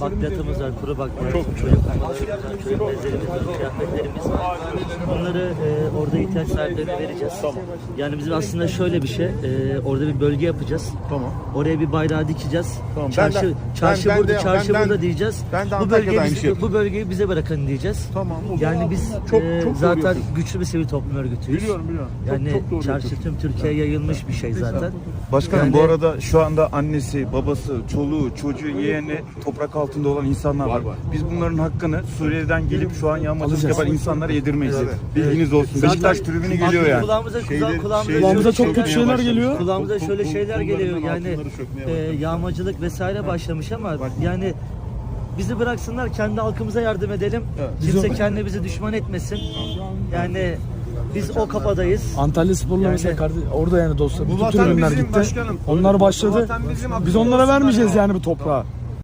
Bakliyatımız var, kuru bakliyat, çocuk mamalarımız var, kıyafetlerimiz var. Bunları e, orada ihtiyaç sahiplerine vereceğiz. Yani bizim aslında şöyle bir şey, e, orada bir bölge yapacağız. Tamam. Oraya bir bayrağı dikeceğiz. Tamam, Çarşı, ben de- çarşı ben- ben burada, de- çarşı ben- burada diyeceğiz. ben de bu bölgeyi aynı biz- şey bu bölgeyi bize bırakın diyeceğiz. Tamam. Yani biz çok, e, çok zaten yapıyorsun. güçlü bir sivil toplum örgütüyüz. Biliyorum biliyorum. Çok- Yani çok, doğru çarşı tüm Türkiye'ye yayılmış bir şey zaten. Başkanım Yani- bu arada şu anda annesi, babası, çoluğu, çocuğu, yeğeni toprak altında olan insanlar var. Biz bunların hakkını Suriye'den gelip şu an yağmacılık yapan insanlara yedirmeyiz. Bilginiz olsun. Zaten Beşiktaş tribünü geliyor yani. Kulağımıza, kula- kulağımıza, Kulağımıza şöyle çok kötü şeyler geliyor. Kulağımıza şöyle şeyler geliyor yani e, yağmacılık vesaire başlamış ama yani bizi bıraksınlar kendi halkımıza yardım edelim. Kimse kendi bizi düşman etmesin. Yani biz o kafadayız. Antalya Spor'la Yani- mesela kardeş, orada yani dostlar bütün vatan tribünler bizim gitti. başkanım. Onlar Bu başladı. Biz onlara vermeyeceğiz yani bu toprağı.